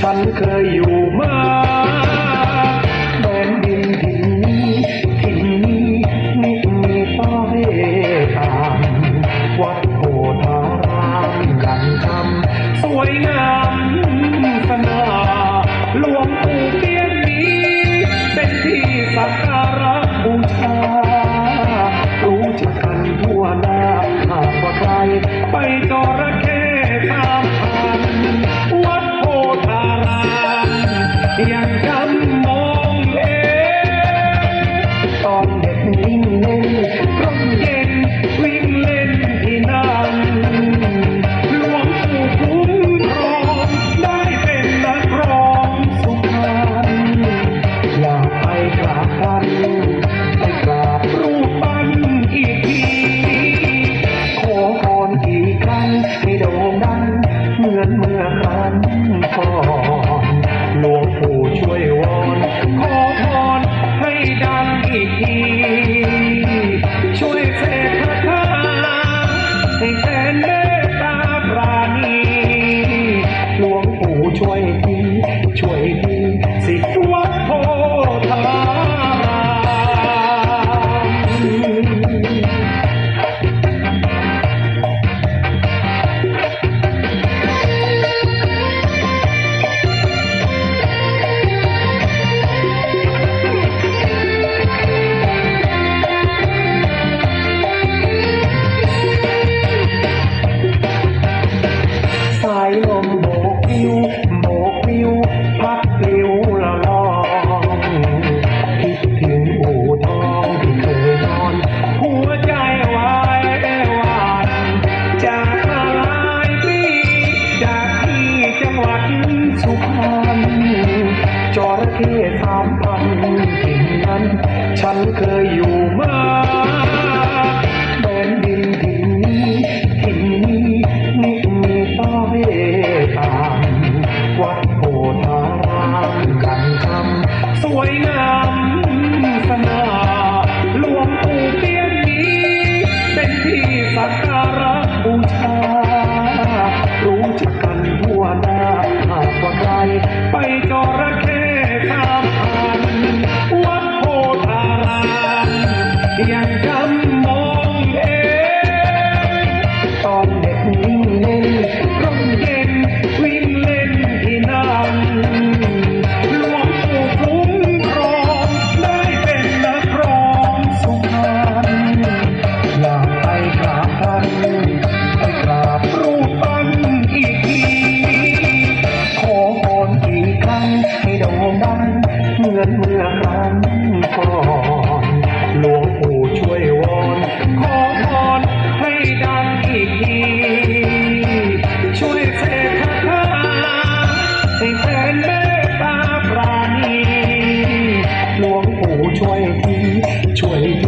ฉันเคยอยู่มาแดนดินถิ่นนี้ถิ่นนี้ไม่มีต่อเรามวัดโพธารามกันคำสวยงามสนาหลวงปู่เปียนี้ เป็นที่สักการบูชา รู้จักกันทั่วหน้าหากว่าใครไปจระเข้ตาม Y แสนเมตตาปราณีหลวงปู่ช่วย ฉันเคยอยู่ yang kamu ช่วยทีช่วยที